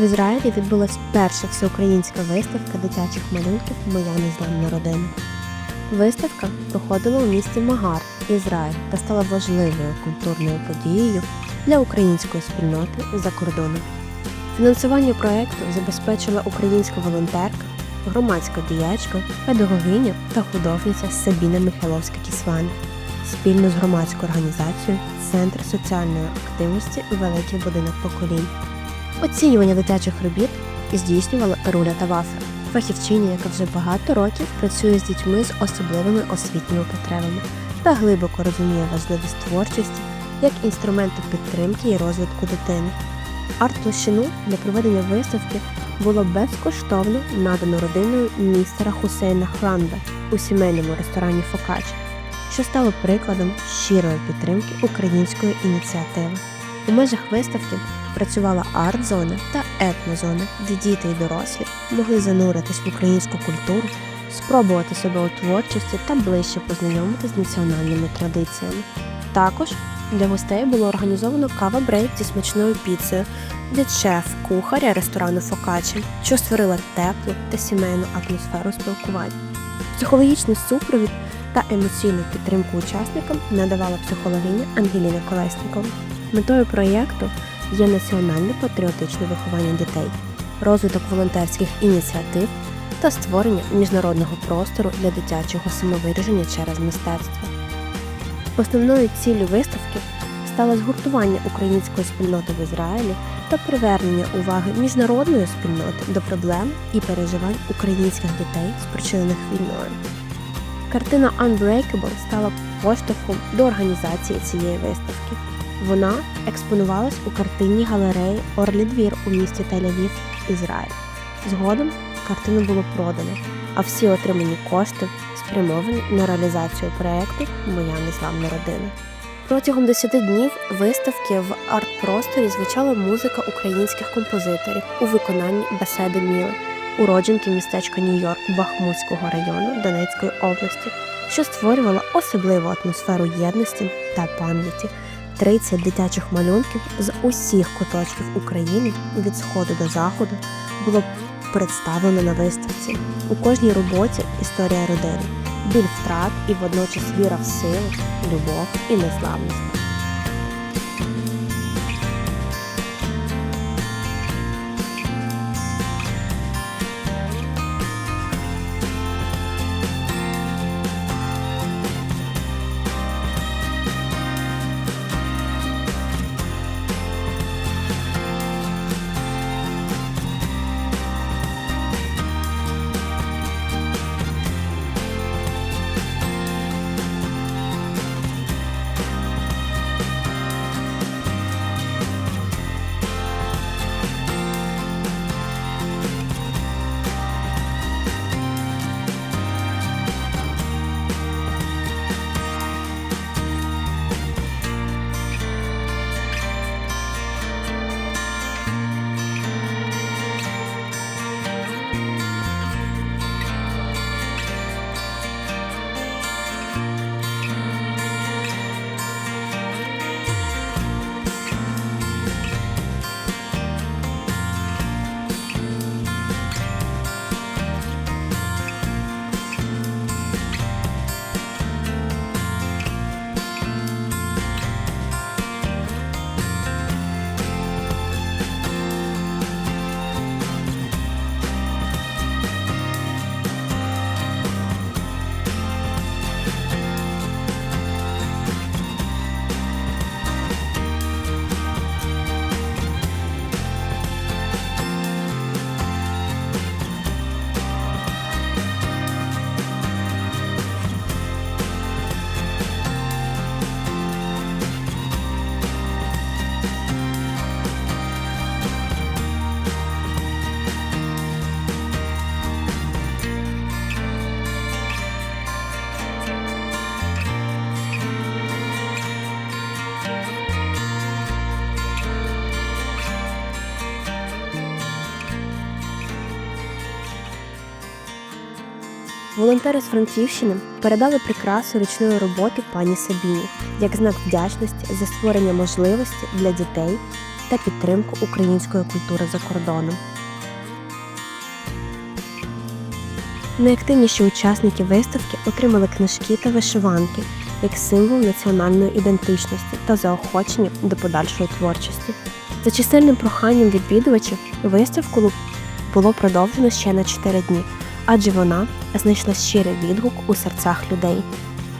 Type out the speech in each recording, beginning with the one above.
В Ізраїлі відбулась перша всеукраїнська виставка дитячих малюнків Моя незламна родина. Виставка проходила у місті Магар, Ізраїль, та стала важливою культурною подією для української спільноти за кордоном. Фінансування проекту забезпечила українська волонтерка, громадська діячка, педагогиня та художниця Сабіна Михайловська Кісван спільно з громадською організацією Центр соціальної активності Великий будинок поколінь. Оцінювання дитячих робіт здійснювала Руля Тавафра, фахівчиня, яка вже багато років працює з дітьми з особливими освітніми потребами та глибоко розуміє важливість творчості як інструменту підтримки і розвитку дитини. Арт-площину для проведення виставки було безкоштовно надано родиною містера Хусейна Хланда у сімейному ресторані Фокач, що стало прикладом щирої підтримки української ініціативи. У межах виставки працювала арт-зона та етнозона, де діти і дорослі могли зануритись в українську культуру, спробувати себе у творчості та ближче познайомитися з національними традиціями. Також для гостей було організовано кава-брейк зі смачною піцею від шеф-кухаря ресторану Фокачі, що створила теплу та сімейну атмосферу спілкування. Психологічний супровід та емоційну підтримку учасникам надавала психологиня Ангеліна Колеснікова. Метою проєкту є національне патріотичне виховання дітей, розвиток волонтерських ініціатив та створення міжнародного простору для дитячого самовираження через мистецтво. Основною ціллю виставки стало згуртування української спільноти в Ізраїлі та привернення уваги міжнародної спільноти до проблем і переживань українських дітей, спричинених війною. Картина Unbreakable стала поштовхом до організації цієї виставки. Вона експонувалась у картинній галереї Орлі Двір у місті Тель-Авів, Ізраїль. Згодом картину було продано, а всі отримані кошти спрямовані на реалізацію проєкту Моя незламна родина. Протягом 10 днів виставки в арт-просторі звучала музика українських композиторів у виконанні Беседи Міли, уродженки містечка Нью-Йорк Бахмутського району Донецької області, що створювала особливу атмосферу єдності та пам'яті. 30 дитячих малюнків з усіх куточків України від сходу до заходу було представлено на виставці. У кожній роботі історія родини, біль втрат і водночас віра в силу, любов і незламність. Волонтери з Франківщини передали прикрасу ручної роботи пані Сабіні як знак вдячності за створення можливості для дітей та підтримку української культури за кордоном. Найактивніші учасники виставки отримали книжки та вишиванки як символ національної ідентичності та заохочення до подальшої творчості. За чисельним проханням відвідувачів виставку було продовжено ще на 4 дні, адже вона знайшла щирий відгук у серцях людей.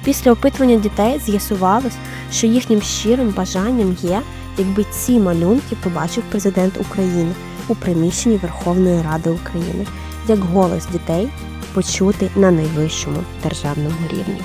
Після опитування дітей з'ясувалось, що їхнім щирим бажанням є, якби ці малюнки побачив президент України у приміщенні Верховної Ради України як голос дітей почути на найвищому державному рівні.